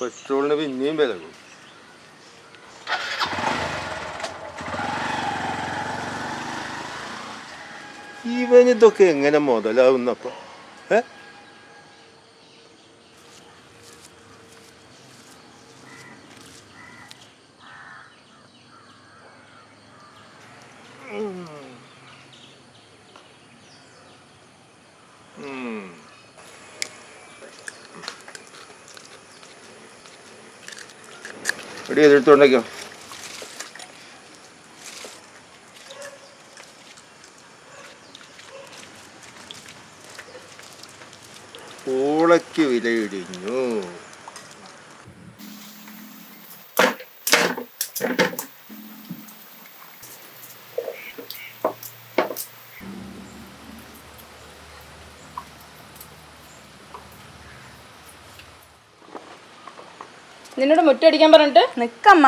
പെട്രോളിന് പിന്നെയും വില കൂടും ഇവനിതൊക്കെ എങ്ങനെ മുതലാവുന്നപ്പോ ഏ ഉം. എടി എതിർത്തുണ്ടാക്കിയോ പൂളയ്ക്ക് വിലയിടിഞ്ഞു. നിന്നോട് മുറ്റടിക്കാൻ പറഞ്ഞിട്ട്? നിക്കമ്മ.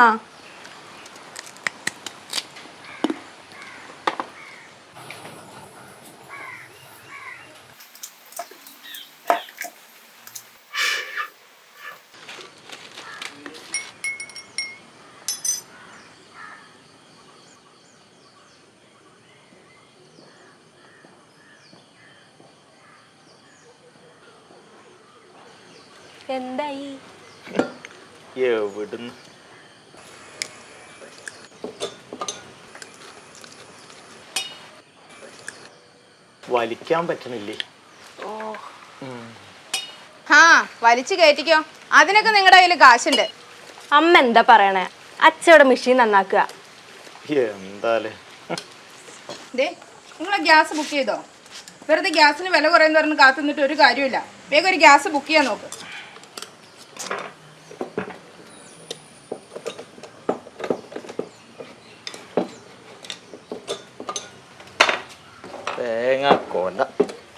എന്തായി? എവിടുന്ന് വലിക്കാൻ പറ്റണില്ലേ? ആ വലിച്ചു കയറ്റിക്കോ. അതിനൊക്കെ നിങ്ങളുടെ കയ്യിൽ കാശുണ്ട്. അമ്മ എന്താ പറയണേ? അച്ഛയുടെ മെഷീൻ നന്നാക്കുക. എന്താലേ? ഗ്യാസ് ബുക്ക് ചെയ്തോ? വെറുതെ ഗ്യാസിന് വില കുറയുന്ന പറഞ്ഞ് കാത്തുനിന്നിട്ട് ഒരു കാര്യമില്ല വേഗം ഒരു ഗ്യാസ് ബുക്ക് ചെയ്യാൻ നോക്ക്. തേങ്ങ കൊല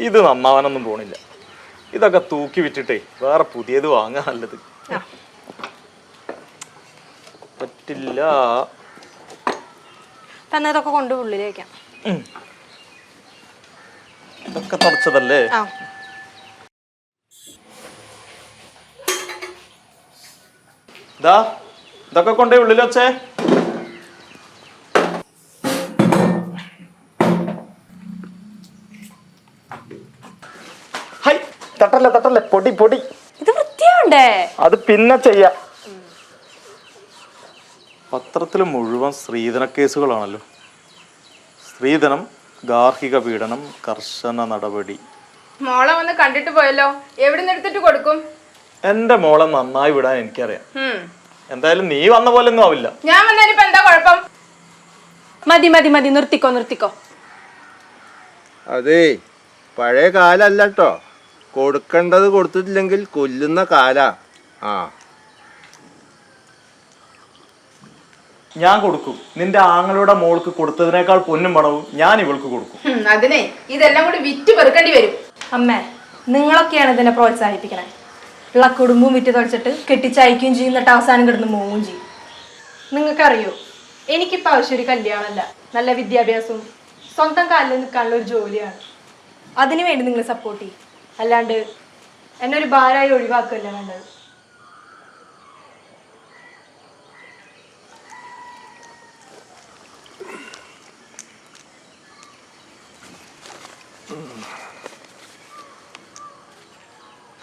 ഇത് നന്നാവാനൊന്നും പോണില്ല. ഇതൊക്കെ തൂക്കി വിറ്റിട്ടേ വേറെ പുതിയത് വാങ്ങാൻ നല്ലത്. പറ്റില്ല. തന്നെ ഇതൊക്കെ കൊണ്ട് ഉള്ളിലേക്കാം ഇതൊക്കെ തുടച്ചതല്ലേ ഇതാ ഇതൊക്കെ കൊണ്ടേ ഉള്ളിൽ വച്ചേ. തട്ടല്ലേ തട്ടല്ലേ പൊടി പൊടി. ഇത് വൃത്തിയാണ്ടേ അത് പിന്നെ ചെയ്യാ. പത്രത്തിൽ മുഴുവൻ സ്ത്രീധന കേസുകളാണല്ലോ സ്ത്രീധനം ഗാർഹിക പീഡനം കർശന നടപടി. മോളെ വന്ന് കണ്ടിട്ട് പോയല്ലോ. എവിടെ എടുത്തിട്ട് കൊടുക്കും? എന്റെ മോളെ നന്നായി വിടാൻ എനിക്കറിയാം. എന്തായാലും നീ വന്ന പോലെ ഒന്നും ആവില്ല. ഞാൻ വന്നതിനിപ്പോ എന്താ കുഴപ്പം? മതി മതി മതി. നിർത്തിക്കോ നിർത്തിക്കോ. അതേ പഴയ കാലല്ല കേട്ടോ. കൊടുക്കേണ്ടത് കൊടുത്തിട്ടില്ലെങ്കിൽ കൊല്ലുന്ന കാല. ആ. ഞാൻ കൊടുക്കും. നിന്റെ ആങ്ങളുടെ മോൾക്ക് കൊടുത്തതിനേക്കാൾ പൊന്നും പണവും ഞാൻ ഇവൾക്ക് കൊടുക്കും. അതിനെ. ഇതെല്ലാം കൂടി വിറ്റ് പെറുക്കേണ്ടി വരും. അമ്മേ നിങ്ങളൊക്കെയാണ് ഇതിനെ പ്രോത്സാഹിപ്പിക്കണേ. ഉള്ള കുടുംബവും വിറ്റ് തുടച്ചിട്ട് കെട്ടിച്ചയക്കുകയും ചെയ്യും എന്നിട്ട് അവസാനം കിടന്ന് മൂവും ചെയ്യും. നിങ്ങൾക്കറിയോ എനിക്കിപ്പോൾ ആവശ്യം ഒരു കല്യാണമല്ല. നല്ല വിദ്യാഭ്യാസവും സ്വന്തം കാലിൽ നിൽക്കാനുള്ള ഒരു ജോലിയാണ്. അതിനു വേണ്ടി നിങ്ങൾ സപ്പോർട്ട് ചെയ്യും. അല്ലാണ്ട് എന്നെ ഒരു ഭാരമായി ഒഴിവാക്കുകയല്ല വേണ്ടത്.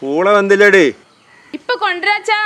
പൂള വെന്തില്ലടി ഇപ്പൊ കൊണ്ടുവരാച്ചാ.